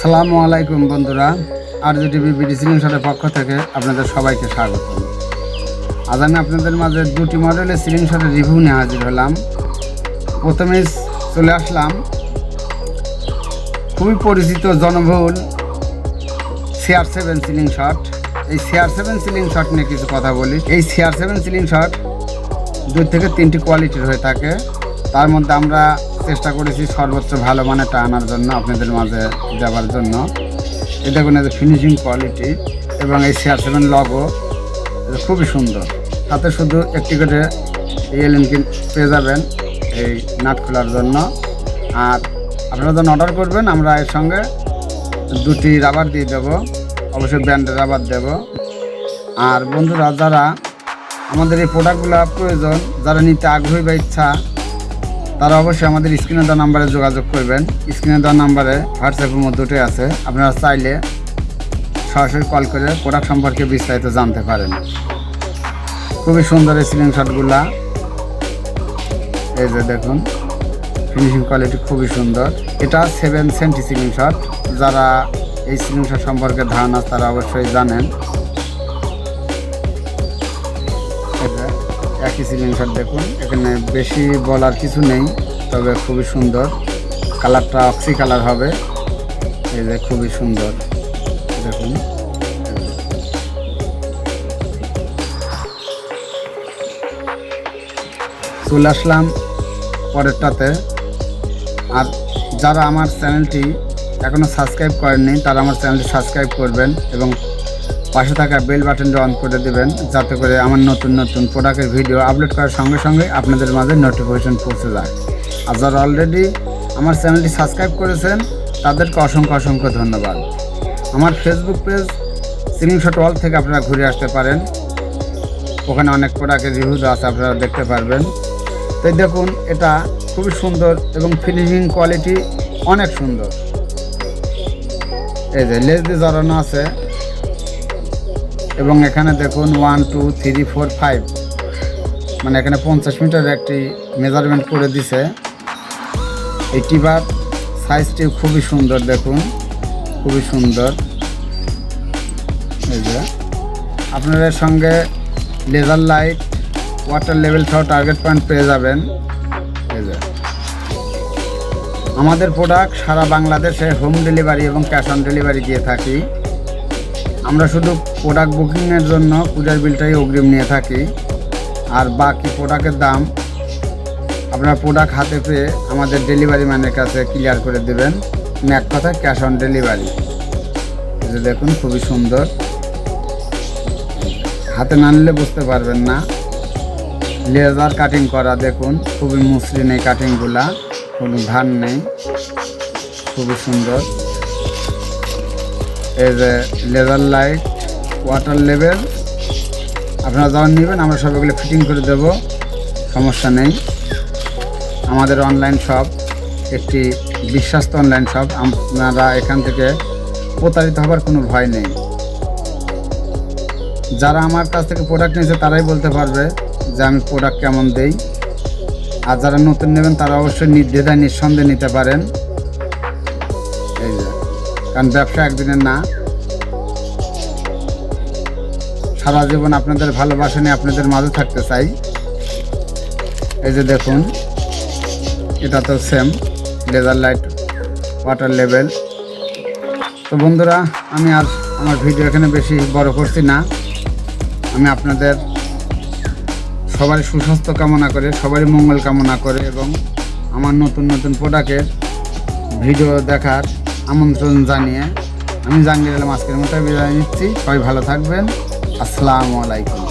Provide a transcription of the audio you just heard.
আসসালামু আলাইকুম বন্ধুরা আর জি টিভি বিডি সিলিংশটের পক্ষ থেকে আপনাদের সবাইকে স্বাগত। আজ আমি আপনাদের মাঝে দুটি মডেলের সিলিং শটের রিভিউ নিয়ে হাজির হলাম। প্রথমেই চলে আসলাম। খুবই পরিচিত, জনবহুল সিআর সেভেন সিলিং শট এই সিআর সেভেন সিলিং শট নিয়ে কিছু কথা বলি। এই সিআর সেভেন সিলিং শট দুই থেকে তিনটি কোয়ালিটির হয়ে থাকে। তার মধ্যে আমরা চেষ্টা করেছি সর্বোচ্চ ভালো মানেরটা আনার জন্য, আপনাদের মাঝে দেওয়ার জন্য। এই দেখুন এদের ফিনিশিং কোয়ালিটি এবং এই সিআর সেভেন লগো খুবই সুন্দর। তাতে শুধু একটি করে এলএন কিন পেয়ে যাবেন এই নাট খোলার জন্য। আর আপনারা যখন অর্ডার করবেন, আমরা এর সঙ্গে দুটি রাবার দিয়ে দেবো। অবশ্যই ব্র্যান্ডের রাবার দেব। আর বন্ধুরা, যারা আমাদের এই প্রোডাক্টগুলো প্রয়োজন, যারা নিতে আগ্রহী বা ইচ্ছা তারা অবশ্যই আমাদের স্ক্রিনে দেওয়া নাম্বারে যোগাযোগ করবেন। স্ক্রিনে দেওয়া নাম্বারে হোয়াটসঅ্যাপের মধ্যে আছে। আপনারা চাইলে সরাসরি কল করে প্রোডাক্ট সম্পর্কে বিস্তারিত জানতে পারেন। খুবই সুন্দর এই সিলিং শটগুলা এই যে দেখুন ফিনিশিং কোয়ালিটি খুবই সুন্দর। এটা সেভেন সেন্টি সিলিং শট যারা এই সিলিং শট সম্পর্কে ধারণা তারা অবশ্যই জানেন। একই সিলিং শট দেখুন। এখানে বেশি বলার কিছু নেই, তবে খুবই সুন্দর। কালারটা অক্সি কালার হবে। এই যে খুবই সুন্দর। দেখুন। চলে আসলাম পরেরটাতে। আর যারা আমার চ্যানেলটি এখনও সাবস্ক্রাইব করেননি, তারা আমার চ্যানেলটি সাবস্ক্রাইব করবেন এবং পাশে থাকা বেল বাটনটি অন করে দেবেন, যাতে করে আমার নতুন নতুন প্রোডাক্টের ভিডিও আপলোড করার সঙ্গে সঙ্গে আপনাদের মাঝে নোটিফিকেশন পৌঁছে যায়। আর যারা অলরেডি আমার চ্যানেলটি সাবস্ক্রাইব করেছেন, তাদেরকে অসংখ্য অসংখ্য ধন্যবাদ। আমার ফেসবুক পেজ সিলিংশট ওয়াল থেকে আপনারা ঘুরে আসতে পারেন। ওখানে অনেক প্রোডাক্টের রিভিউজ আছে, আপনারা দেখতে পারবেন। তাই দেখুন, এটা খুবই সুন্দর এবং ফিনিশিং কোয়ালিটি অনেক সুন্দর। এই যে লেজ দিয়ে জড়ানো আছে। এবং এখানে দেখুন one two three four five মানে এখানে পঞ্চাশ মিটার একটি মেজারমেন্ট করে দিছে। এই টিবার সাইজটি খুবই সুন্দর, দেখুন। খুবই সুন্দর। এই যে। আপনার এর সঙ্গে লেজার লাইট ওয়াটার লেভেল সহ টার্গেট পয়েন্ট পেয়ে যাবেন। এই যে। আমাদের প্রোডাক্ট সারা বাংলাদেশে হোম ডেলিভারি এবং ক্যাশ অন ডেলিভারি দিয়ে থাকি। আমরা শুধু প্রোডাক্ট বুকিংয়ের জন্য পূজার বিলটাই অগ্রিম নিয়ে থাকি। আর বাকি প্রোডাক্টের দাম আপনার প্রোডাক্ট হাতে পেয়ে আমাদের ডেলিভারি ম্যানের কাছে ক্লিয়ার করে দেবেন। এক কথা ক্যাশ অন ডেলিভারি দেখুন, খুবই সুন্দর। হাতে না নিলে বুঝতে পারবেন না। লেজার কাটিং করা, দেখুন, খুবই মসৃণ এই কাটিংগুলা কোনো ধান নেই। খুবই সুন্দর। এই যে লেজার লাইট ওয়াটার লেভেল আপনারা যখন নেবেন, আমরা সব এগুলো ফিটিং করে দেব। সমস্যা নেই। আমাদের অনলাইন শপ একটি বিশ্বাস্ত অনলাইন শপ আপনারা এখান থেকে প্রতারিত হবার কোনো ভয় নেই। যারা আমার কাছ থেকে প্রোডাক্ট নিয়েছে, তারাই বলতে পারবে যে আমি প্রোডাক্ট কেমন দেই। আর যারা নতুন নেবেন, তারা অবশ্যই নির্দ্বিধায়, নিঃসন্দেহে নিতে পারেন। কারণ ব্যবসা একদিনের না। সারা জীবন আপনাদের ভালোবাসা নিয়ে আপনাদের মাঝে থাকতে চাই। এই যে দেখুন, এটা তো same laser light water level তো বন্ধুরা, আমি আর আমার ভিডিও এখানে বেশি বড় করছি না। আমি আপনাদের সবারই সুস্বাস্থ্য কামনা করে, সবারই মঙ্গল কামনা করে এবং আমার নতুন নতুন প্রোডাক্টের ভিডিও দেখার আমন্ত্রণ জানিয়ে আমি জাহাঙ্গীর আলম আজকের মতো বিদায় নিচ্ছি। সবাই ভালো থাকবেন। আসসালামু আলাইকুম।